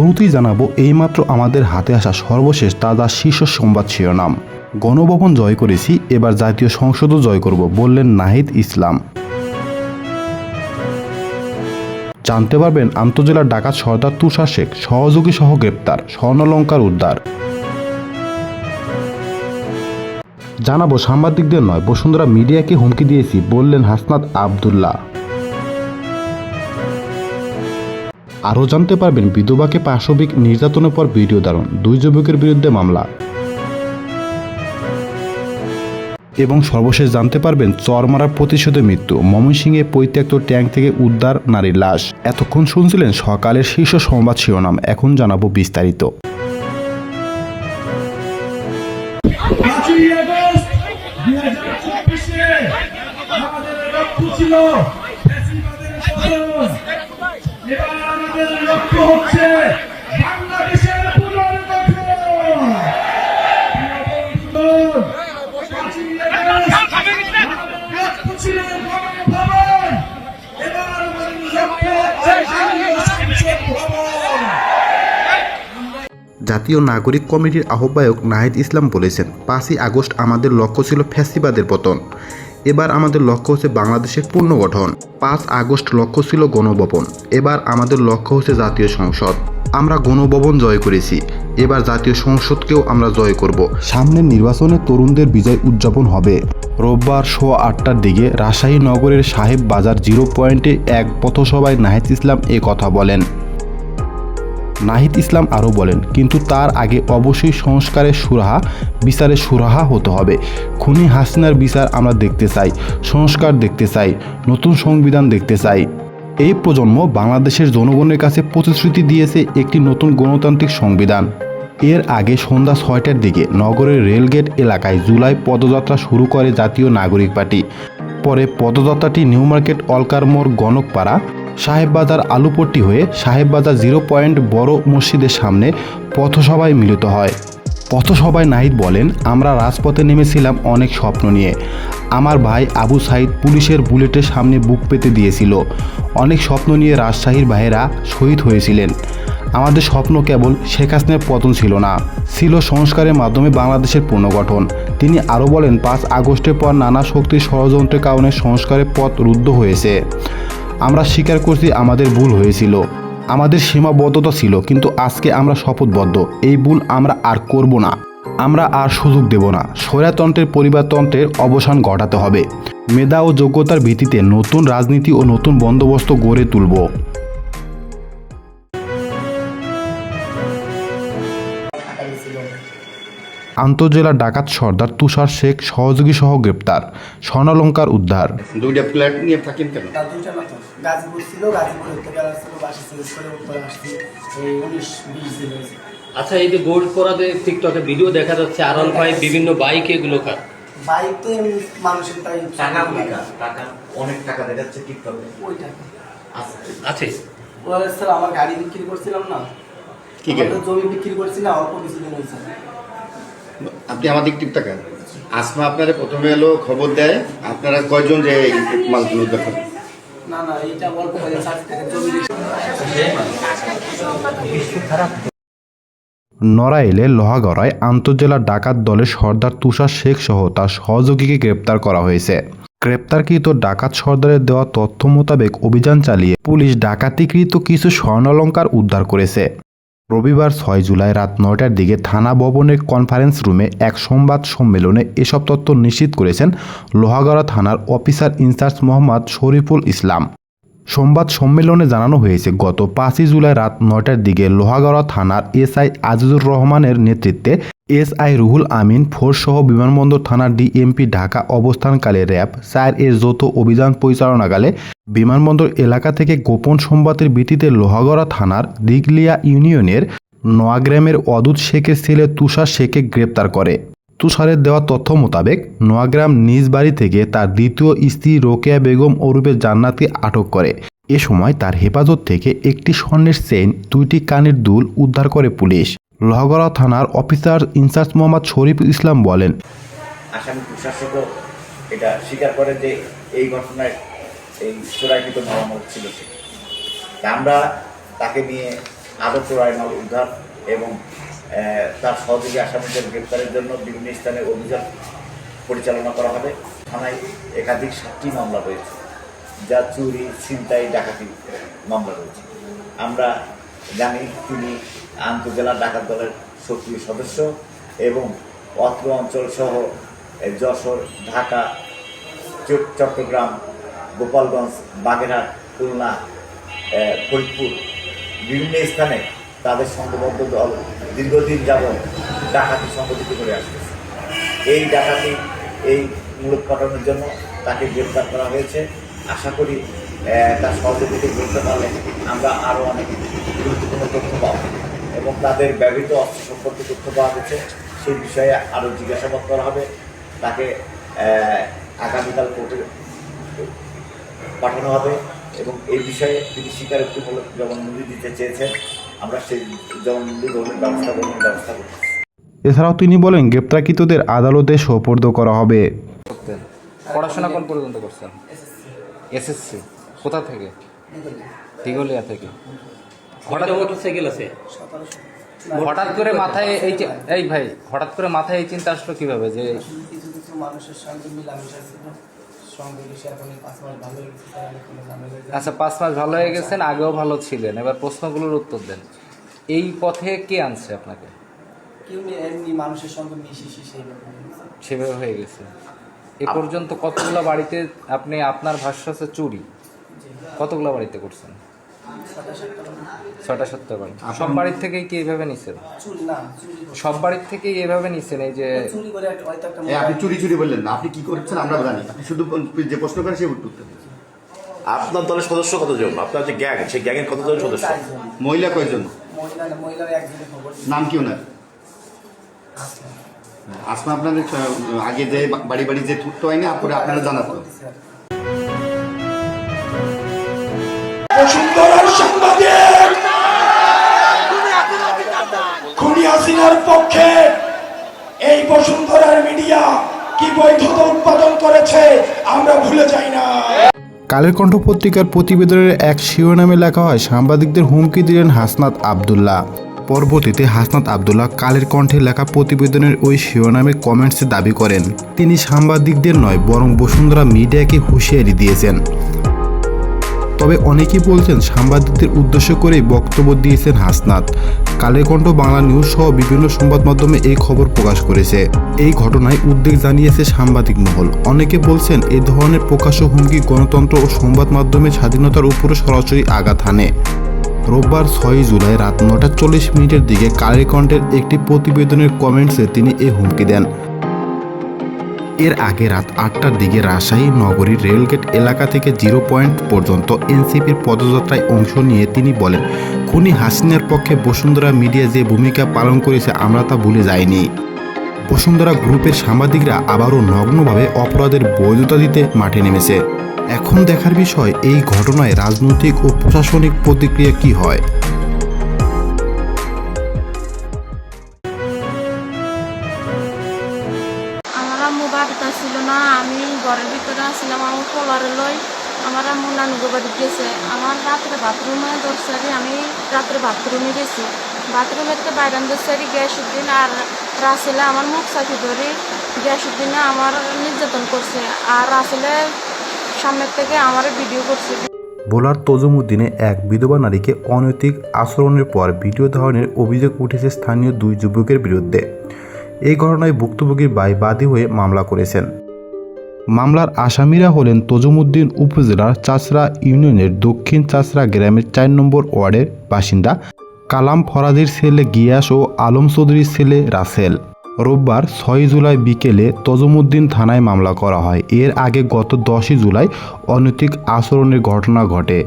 শুরুতেই জানাব, এইমাত্র আমাদের হাতে আসা সর্বশেষ তাজা শীর্ষ সংবাদ শিরোনাম। গণভবন জয় করেছি, এবার জাতীয় সংসদও জয় করব, বললেন নাহিদ ইসলাম। জানতে পারবেন, আন্তজেলার ডাকাত সর্দার তুষার শেখ, সহযোগী সহ গ্রেপ্তার, স্বর্ণলঙ্কার উদ্ধার। জানাব, সাংবাদিকদের নয়, বসুন্ধরা মিডিয়াকে হুমকি দিয়েছি, বললেন হাসনাত আবদুল্লাহ। আরও জানতে পারবেন বিধবাকে পাশবিক নির্যাতনের পর ভিডিও ধারণ, দুই যুবকের বিরুদ্ধে মামলা। এবং সর্বশেষ জানতে পারবেন চর মারার প্রতিশোধে মৃত্যু, ময়মনসিংহে পরিত্যক্ত ট্যাঙ্ক থেকে উদ্ধার নারীর লাশ। এতক্ষণ শুনছিলেন সকালের শীর্ষ সংবাদ শিরোনাম, এখন জানাব বিস্তারিত। আমাদের লক্ষ্য ছিল জাতীয় নাগরিক কমিটির আহ্বায়ক নাহিদ ইসলাম বলেছেন, পাঁচই আগস্ট আমাদের লক্ষ্য ছিল ফ্যাসিবাদের পতন। এবার আমাদের লক্ষ্য হচ্ছে বাংলাদেশের পুনর্গঠন। পাঁচ আগস্ট লক্ষ্য ছিল গণভবন। এবার আমাদের লক্ষ্য হচ্ছে জাতীয় সংসদ। আমরা গণভবন জয় করেছি। এবার জাতীয় সংসদকেও আমরা জয় করব। সামনের নির্বাচনে তরুণদের বিজয় উদযাপন হবে। রোববার সোয়া আটটার দিকে রাজশাহী নগরের সাহেব বাজার জিরো পয়েন্টে এক পথসভায় নাহিদ ইসলাম এ কথা বলেন। নাহিদ ইসলাম আরও বলেন, কিন্তু তার আগে অবশ্যই সংস্কারের সুরাহা, বিচারের সুরাহা হতে হবে। খুনি হাসিনার বিচার আমরা দেখতে চাই, সংস্কার দেখতে চাই, নতুন সংবিধান দেখতে চাই। এই প্রজন্ম বাংলাদেশের জনগণের কাছে প্রতিশ্রুতি দিয়েছে একটি নতুন গণতান্ত্রিক সংবিধান। এর আগে সন্ধ্যা ছয়টার দিকে নগরের রেলগেট এলাকায় জুলাই পদযাত্রা শুরু করে জাতীয় নাগরিক পার্টি। পরে পদযাত্রাটি নিউ মার্কেট অলকার মোড় গণকপাড়া সাহেববাজার আলুপট্টি হয়ে সাহেববাজার জিরো পয়েন্ট বড় মসজিদের সামনে পথসভায় মিলিত হয়। পথসভায় নাহিদ বলেন, আমরা রাজপথে নেমেছিলাম অনেক স্বপ্ন নিয়ে। আমার ভাই আবু সাইদ পুলিশের বুলেটের সামনে বুক পেতে দিয়েছিল। অনেক স্বপ্ন নিয়ে রাজশাহীর ভাইয়েরা শহীদ হয়েছিলেন। আমাদের স্বপ্ন কেবল শেখ হাসিনার পতন ছিল না, ছিল সংস্কারের মাধ্যমে বাংলাদেশের পুনর্গঠন। তিনি আরও বলেন, পাঁচ আগস্টের পর নানা শক্তির ষড়যন্ত্রের কারণে সংস্কারের পথ রুদ্ধ হয়েছে। আমরা স্বীকার করছি আমাদের ভুল হয়েছিল। আমাদের সীমাবদ্ধতা ছিল কিন্তু আজকে আমরা শপথবদ্ধ। এই ভুল আমরা আর করব না। আমরা আর সুযোগ দেব না। স্বৈরাতন্ত্রের পরিবারতন্ত্রের অবসান ঘটাতে হবে। মেধা ও যোগ্যতার ভিত্তিতে নতুন রাজনীতি ও নতুন বন্দোবস্ত গড়ে তুলব। আন্তজেলা ডাকাত সর্দার তুষার শেখ সহযোগী সহ গ্রেপ্তার। স্বর্ণালঙ্কার উদ্ধার। দুইটা ফ্ল্যাট নিয়ে থাকেন কেন? গাজীপুর ছিল গাজীপুর থেকে আসছিল বাসে চেঞ্জ করে উত্তরে আসছি এই উনিশ বিশ দিন হয়েছে। আচ্ছা এই যে গোল্ড করাতে টিকটকে ভিডিও দেখা যাচ্ছে আর ফাইভ বিভিন্ন বাইক এগুলো কার? বাইক তো মানুষের তাই টাকা টাকা টাকা অনেক টাকা দেখাচ্ছে টিকটকে। ওই টাকা। আছে। ও স্যার আমার গাড়ি বিক্রি করছিলাম না। কি জমি বিক্রি করছি না অল্প কিছুদিন হয়েছে আপনি আমাদের টিপ টাকা। আসমা আপনাদের প্রথমে এলো খবর দেয়। আপনারা কয়জন যে মালগুলো দেখেন? নড়াইলে লোহাগড়ায় আন্তজেলা ডাকাত দলের সর্দার তুষার শেখ সহ তার সহযোগীকে গ্রেপ্তার করা হয়েছে। গ্রেপ্তারকৃত ডাকাত সর্দারের দেওয়া তথ্য মোতাবেক অভিযান চালিয়ে পুলিশ ডাকাতিকৃত কিছু স্বর্ণালঙ্কার উদ্ধার করেছে। রবিবার ছয় জুলাই রাত নয়টার দিকে থানা ভবনের কনফারেন্স রুমে এক সংবাদ সম্মেলনে এসব তথ্য নিশ্চিত করেছেন লোহাগড়া থানার অফিসার ইনচার্জ মোহাম্মদ শরীফুল ইসলাম। সংবাদ সম্মেলনে জানানো হয়েছে, গত পাঁচই জুলাই রাত নয়টার দিকে লোহাগড়া থানার এসআই আজিজুর রহমানের নেতৃত্বে এসআই রুহুল আমিন ফোর্সসহ বিমানবন্দর থানার ডিএমপি ঢাকা অবস্থানকালে র্যাব চার এর যৌথ অভিযান পরিচালনাকালে বিমানবন্দর এলাকা থেকে গোপন সংবাদের ভিত্তিতে লোহাগড়া থানার দিগলিয়া ইউনিয়নের নোয়াগ্রামের অদূত শেখের ছেলে তুষার শেখকে গ্রেপ্তার করে। তুষারের দেওয়া তথ্য মোতাবেক নোয়াগ্রাম নিজ বাড়ি থেকে তার দ্বিতীয় স্ত্রী রোকেয়া বেগম ওরূপে জান্নাতি আটক করে। এ সময় তার হেফাজত থেকে একটি স্বর্ণের চেইন, দুইটি কানের দুল উদ্ধার করে পুলিশ। লহগড়া থানার অফিসার ইনচার্জ মোহাম্মদ শরীফ ইসলাম বলেন, আসামি এটা স্বীকার করে যে এই ঘটনায় এই মতামত ছিল আমরা তাকে নিয়ে আদর্শ রায়মাল উদ্ধার এবং তার সহযোগী আসামিদের গ্রেপ্তারের জন্য বিভিন্ন স্থানে অভিযান পরিচালনা করা হবে। থানায় একাধিক সাতটি মামলা রয়েছে, যা চুরি, ছিনতাই, ডাকাতি মামলা রয়েছে। আমরা জানি তিনি আন্তজেলা ডাকাত দলের সক্রিয় সদস্য এবং অত্র অঞ্চল সহ যশোর, ঢাকা, চট- চট্টগ্রাম, গোপালগঞ্জ, বাগেরহাট, খুলনা ফরিদপুর বিভিন্ন স্থানে তাদের সংঘবদ্ধ দল দীর্ঘদিন যাবৎ ডাকাতি সংগঠিত করে আসতেছে এই ডাকাতি, এই মূলত পাঠানোর জন্য তাকে গ্রেপ্তার করা হয়েছে। আশা করি তার সহযোগিতা করতে পারলে আমরা আরও অনেক গুরুত্বপূর্ণ তথ্য পাবো এবং তাদের ব্যবহৃত অস্ত্র সম্পর্কে তথ্য পাওয়া গেছে। সেই বিষয়ে আরও জিজ্ঞাসাবাদ করা হবে। তাকে আগামীকাল কোর্টে পাঠানো হবে। এবং এই বিষয়ে তিনি স্বীকারোক্তিমূলক জবানবন্দি দিতে চেয়েছেন আমরা সেই জবানবন্দি গ্রহণের ব্যবস্থা গ্রহণের ব্যবস্থা করছি। এছাড়াও তিনি বলেন গ্রেপ্তারকৃতদের আদালতে সোপর্দ করা হবে। পড়াশোনা কোন পর্যন্ত করছেন? এসএসসি। কোথা থেকে? দিগলিয়া থেকে। হঠাৎ মোটরসাইকেল আছে। হঠাৎ করে মাথায় এই চি- এই ভাই হঠাৎ করে মাথায় এই চিন্তা আসলো কীভাবে যে কিছু কিছু মানুষের সঙ্গে মিলামিশা ছিল। আচ্ছা পাঁচ মাস ভালো হয়ে গেছেন আগেও ভালো ছিলেন। এবার প্রশ্নগুলোর উত্তর দেন। এই পথে কে আনছে আপনাকে? মানুষের সঙ্গে। সেভাবে হয়ে গেছে। এ পর্যন্ত কতগুলো বাড়িতে আপনি আপনার ভাষ্য আছে চুরি কতগুলো বাড়িতে করছেন? ছটা ছটা বাড়ি সব বাড়ির থেকেই কি এইভাবে নিছেন? সব বাড়ির থেকেই এইভাবে নিছেন এই যে এই আপনি চুরি চুরি বললেন না আপনি কি করছেন আমরা জানি আপনি শুধু যে প্রশ্ন করেন সে উত্তর। আপনার দলের সদস্য কতজন? আপনার যে গ্যাং সেই গ্যাংয়ের কতজন সদস্য? মহিলা কয়জন? মহিলা না, মহিলার একজনের খবর দিয়েছে। নাম কি ওনার? আসলাম। আসমা আপনাদের আগে যে বাড়ি বাড়ি যে থুটতো হয় না আপনারা আপনারা জানাতো হাসিনার পক্ষে এই বসুন্ধরার মিডিয়া কি বৈধতা উৎপাদন করেছে, আমরা ভুলে যাই না। কালের কণ্ঠ পত্রিকার প্রতিবেদনের এক শিরোনামে লেখা হয়, সাংবাদিকদের হুমকি দিলেন হাসনাত আবদুল্লাহ। পরবর্তীতে হাসনাত আবদুল্লাহ কালের কণ্ঠে লেখা প্রতিবেদনের ওই শিরোনামে কমেন্টসে দাবি করেন। তিনি সাংবাদিকদের নয়, বরং বসুন্ধরা মিডিয়াকে হুঁশিয়ারি দিয়েছেন। তবে অনেকেই বলছেন সাংবাদিকদের উদ্দেশ্য করেই বক্তব্য দিয়েছেন হাসনাত। কালের কণ্ঠ বাংলা নিউজ সহ বিভিন্ন সংবাদ মাধ্যমে এই খবর প্রকাশ করেছে। এই ঘটনায় উদ্বেগ জানিয়েছে সাংবাদিক মহল। অনেকে বলছেন এই ধরনের প্রকাশ্য হুমকি গণতন্ত্র ও সংবাদ মাধ্যমের স্বাধীনতার উপরে সরাসরি আঘাত হানে। রোববার ছয়ই জুলাই রাত নটা চল্লিশ মিনিটের দিকে কালের কণ্ঠের একটি প্রতিবেদনের কমেন্টসে তিনি এই হুমকি দেন। এর আগে রাত আটটার দিকে রাজশাহী নগরীর রেলগেট এলাকা থেকে জিরো পয়েন্ট পর্যন্ত এনসিপির পদযাত্রায় অংশ নিয়ে তিনি বলেন, খুনি হাসিনার পক্ষে বসুন্ধরা মিডিয়া যে ভূমিকা পালন করেছে আমরা তা ভুলে যাইনি। বসুন্ধরা গ্রুপের সাংবাদিকরা আবারও নগ্নভাবে অপরাধের বৈধতা দিতে মাঠে নেমেছে। এখন দেখার বিষয়, এই ঘটনায় রাজনৈতিক ও প্রশাসনিক প্রতিক্রিয়া কি হয়? রাত্রে বাথরুমে গেছি। বাথরুমে থেকে বাইরে দরসারি গ্যাস উদ্দিন আর রাসেলে আমার মুখ সাথে ধরে গ্যাস উদ্দিনে আমার নির্যাতন করছে। আর রাসেলে সামনের থেকে আমার ভিডিও করছে। বোলার তজুমুদ্দিনে এক বিধবা নারীকে অনৈতিক আচরণের পর ভিডিও ধারণের অভিযোগ উঠেছে স্থানীয় দুই যুবকের বিরুদ্ধে। এই ঘটনায় ভুক্তভোগীর ভাই বাদী হয়ে মামলা করেছেন। মামলার আসামিরা হলেন তজুমুদ্দিন উপজেলার চাচরা ইউনিয়নের দক্ষিণ চাচরা গ্রামের চার নম্বর ওয়ার্ডের বাসিন্দা কালাম ফরাদির ছেলে গিয়াস ও আলম চৌধুরীর ছেলে রাসেল। রোববার ছয় জুলাই বিকেলে তজুমুদ্দিন থানায় মামলা করা হয়। এর আগে গত দশই জুলাই অনৈতিক আচরণের ঘটনা ঘটে।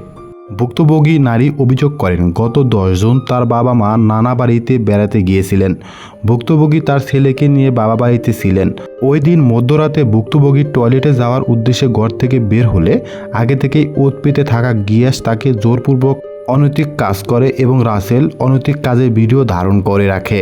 ভুক্তভোগী নারী অভিযোগ করেন, গত দশ জুন তার বাবা মা নানা বাড়িতে বেড়াতে গিয়েছিলেন। ভুক্তভোগী তার ছেলেকে নিয়ে বাবা বাড়িতে ছিলেন। ওই দিন মধ্যরাতে ভুক্তভোগী টয়লেটে যাওয়ার উদ্দেশ্যে ঘর থেকে বের হলে আগে থেকেই ওত পেতে থাকা গিয়াস তাকে জোরপূর্বক অনৈতিক কাজ করে এবং রাসেল অনৈতিক কাজের ভিডিও ধারণ করে রাখে।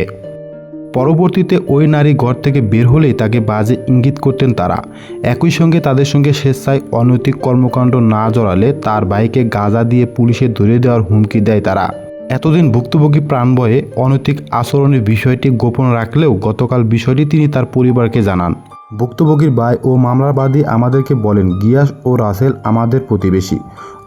পরবর্তীতে ওই নারী ঘর থেকে বের হলেই তাকে বাজে ইঙ্গিত করতেন তারা। একই সঙ্গে তাদের সঙ্গে স্বেচ্ছায় অনৈতিক কর্মকাণ্ড না জড়ালে তার বাইকে গাঁজা দিয়ে পুলিশে ধরে দেওয়ার হুমকি দেয় তারা। এতদিন ভুক্তভোগী প্রাণবয়ে অনৈতিক আচরণের বিষয়টি গোপন রাখলেও গতকাল বিষয়টি তিনি তার পরিবারকে জানান। ভুক্তভোগীর ভাই ও মামলার বাদী আমাদেরকে বলেন, গিয়াস ও রাসেল আমাদের প্রতিবেশী।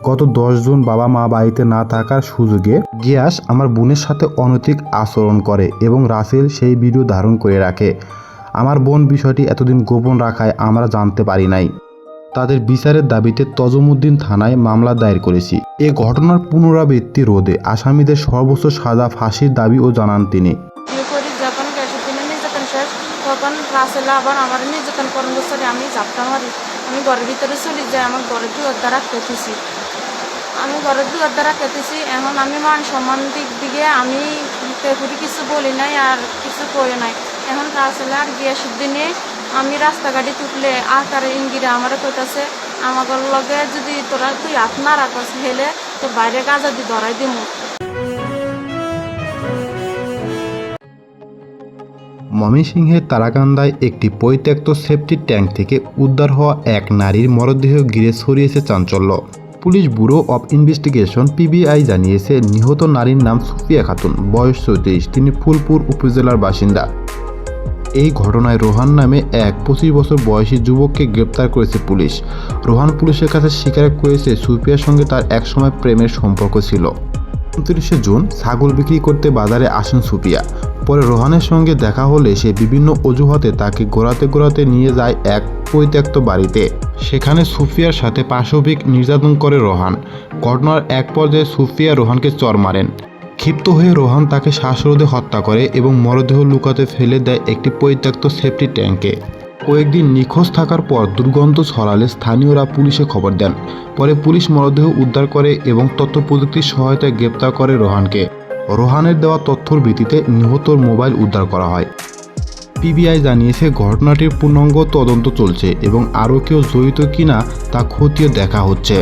গত দশ জুন বাবা মা বাড়িতে না থাকার সুযোগে গিয়াস আমার বোনের সাথে অনৈতিক আচরণ করে এবং রাসেল সেই ভিডিও ধারণ করে রাখে। আমার বোন বিষয়টি এতদিন গোপন রাখায় আমরা জানতে পারি নাই। তাদের বিচারের দাবিতে তজমুদ্দিন থানায় মামলা দায়ের করেছি। এ ঘটনার পুনরাবৃত্তি রোধে আসামিদের সর্বোচ্চ সাজা ফাঁসির দাবিও জানান তিনি। আমি ঘরের ভিতরে চলে যাই, আমার ঘরের দুয়ার দ্বারা আমি ঘরের দুয়ার দ্বারা কেটেছি। এখন আমি মান সম্মান দিক দিকে আমি তেপুরি কিছু বলি নাই আর কিছু করি নাই। এখন রাসেলে আর গ্যাসের দিনে আমি রাস্তাঘাটে তুললে আকারে ইঙ্গিরে আমার কইতাছে আমার লগে যদি তোরা তুই হাত না রাখস হেলে তো বাইরে গাজা দিয়ে ধরাই দিমু। ময়মনসিংহের তারাকান্দায় একটি পরিত্যক্ত সেফটি ট্যাঙ্ক থেকে উদ্ধার হওয়া এক নারীর মরদেহ ঘিরে ছড়িয়েছে চাঞ্চল্য। Police bureau of investigation, PBI, জানিয়েছে, নিহত নারীর নাম সুফিয়া খাতুন, বয়স চৌত্রিশ, তিনি ফুলপুর উপজেলার বাসিন্দা। এই ঘটনায় রোহান নামে এক পঁচিশ বছর বয়সী যুবককে গ্রেপ্তার করেছে পুলিশ। রোহান পুলিশের কাছে স্বীকার করেছে সুফিয়ার সঙ্গে তার একসময় প্রেমের সম্পর্ক ছিল। উনত্রিশে জুন ছাগল বিক্রি করতে বাজারে আসেন সুপিয়া। পরে রোহানের সঙ্গে দেখা হলে সে বিভিন্ন অজুহাতে তাকে গোড়াতে গোড়াতে নিয়ে যায় এক পরিত্যক্ত বাড়িতে। সেখানে সুফিয়ার সাথে পাশবিক নির্যাতন করে রোহান। ঘটনার এক পর্যায়ে সুফিয়া রোহানকে চর মারেন। ক্ষিপ্ত হয়ে রোহান তাকে শ্বাসরোধে হত্যা করে এবং মরদেহ লুকাতে ফেলে দেয় একটি পরিত্যক্ত সেফটি ট্যাঙ্কে কয়েকদিন নিখোঁজ থাকার পর দুর্গন্ধ ছড়ালে স্থানীয়রা পুলিশে খবর দেন। পরে পুলিশ মরদেহ উদ্ধার করে এবং তথ্য প্রযুক্তির সহায়তায় গ্রেপ্তার করে রোহানকে। রোহানের দেওয়া তথ্যর ভিত্তিতে নিহতর মোবাইল উদ্ধার করা হয়। পিবিআই জানিয়েছে, ঘটনাটির পূর্ণাঙ্গ তদন্ত চলছে এবং আরও কেউ জড়িত কিনা তা খতিয়ে দেখা হচ্ছে।